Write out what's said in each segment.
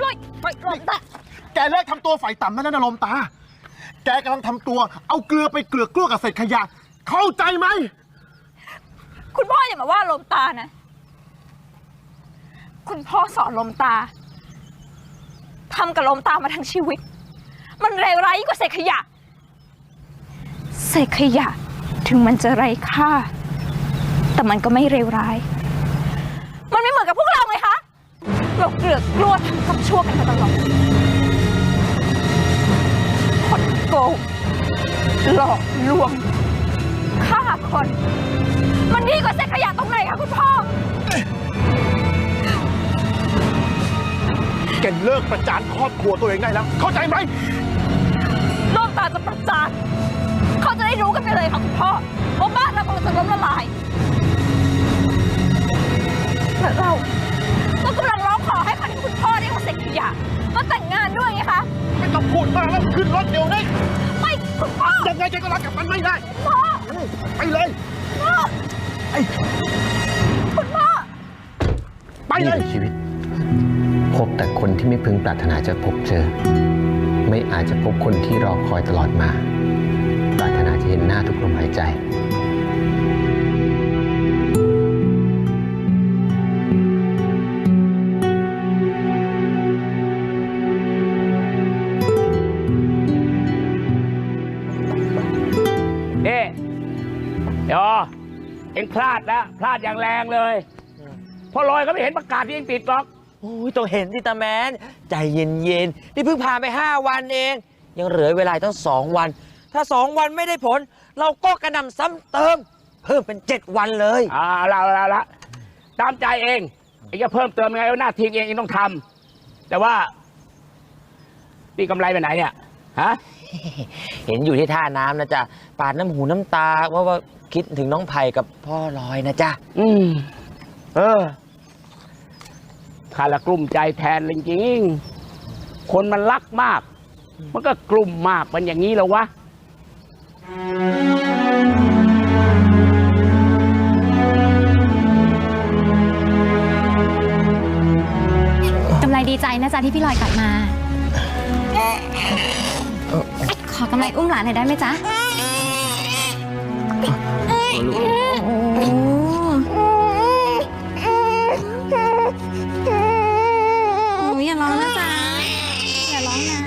ปล่อยปล่อยลมตาแกเลิกทำตัวฝ่ายต่ำนั่นนะลมตา แกกำลังทำตัว เอาเกลือไปเกลือกกล้วกับเศษขยะ เข้าใจไหม คุณพ่ออย่ามาว่าลมตานะ คุณพ่อสอนลมตาทำกับลมตามาทั้งชีวิต มันเลวร้ายยิ่งกว่าเศษขยะ เศษขยะถึงมันจะไร้ค่า แต่มันก็ไม่เลวร้าย มันไม่เหมือนกับพวกเราไงคะ เราเกลือกกลัวทำกับชั่วกันมาตลอดคนโกงหลอกลวงฆ่าคน มันดีกว่าเศษขยะตรงไหนคะคุณพ่อ แกเลิกประจานครอบครัวตัวเองได้แล้ว เข้าใจไหม โลกตาจะประจานเขาจะได้รู้กันไปเลยค่ะคุณพ่อว่าบ้านเรากำลังจะล้มละลายและเรา แต่งงานด้วยไงคะ ไม่ต้องพูดมากแล้วขึ้นรถเดี๋ยวนี้ไม่คุณพ่อยังไงแกก็รักกับมันไม่ได้พ่อไปเลยพ่อไอ้คุณพ่อไปนี่เลยคือชีวิต พบแต่คนที่ไม่พึงปรารถนาจะพบเจอ ไม่อาจจะพบคนที่รอคอยตลอดมา ปรารถนาจะเห็นหน้าทุกลมหายใจ เอ็งพลาดแล้วพลาดอย่างแรงเลยเพอลอยก็ไม่เห็นประกาศที่เอ็งติดหรอกโอ้ยต้องเห็นสิตาแมน ใจเย็นๆ นี่เพิ่งผ่านไป 5 วันเอง ยังเหลือเวลาอีกตั้ง2วัน ถ้า2วันไม่ได้ผล เราก็กระหนำซ้ำเติม เพิ่มเป็น 7 วันเลยเอาละเอาละเอาละตามใจเองเองจะเพิ่มเติมยังไงเอาหน้าที่เองเองต้องทำแต่ว่านี่กำไรไปไหนเนี่ย ฮะ เห็นอยู่ที่ท่าน้ำนะจ๊ะ ปาดน้ำหูน้ำตาว่าว่าคิดถึงน้องไผ่กับพ่อลอยนะจ๊ะ อืมเออข้าละกลุ้มใจแทนจริงๆคนมันรักมาก มันก็กลุ่มมากมันอย่างนี้แล้ววะ กำไรดีใจนะจ๊ะที่พี่ลอยกลับมา ขอกำไรอุ้มหลานหน่อยได้ไหมจ๊ะโอ้โอ้อย่าร้องนะจ๊ะ อย่าร้องนะ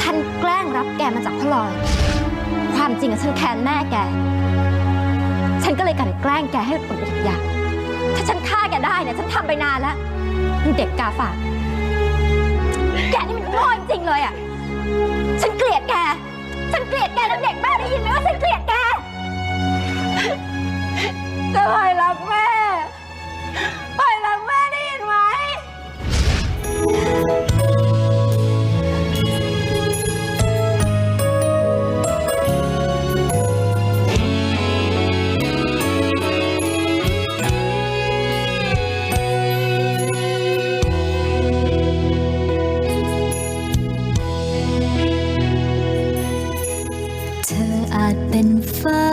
ฉันแกล้งรับแกมาจากพ่อลอย ความจริงอะฉันแค้นแม่แก ฉันก็เลยกลันแกล้งแกให้อดอยาก ถ้าฉันฆ่าแกได้เนี่ยฉันทำไปนานแล้วมันเด็กกาฝาก แกนี่มันโง่จริงๆเลยอะ ฉันเกลียดแก นฟ้า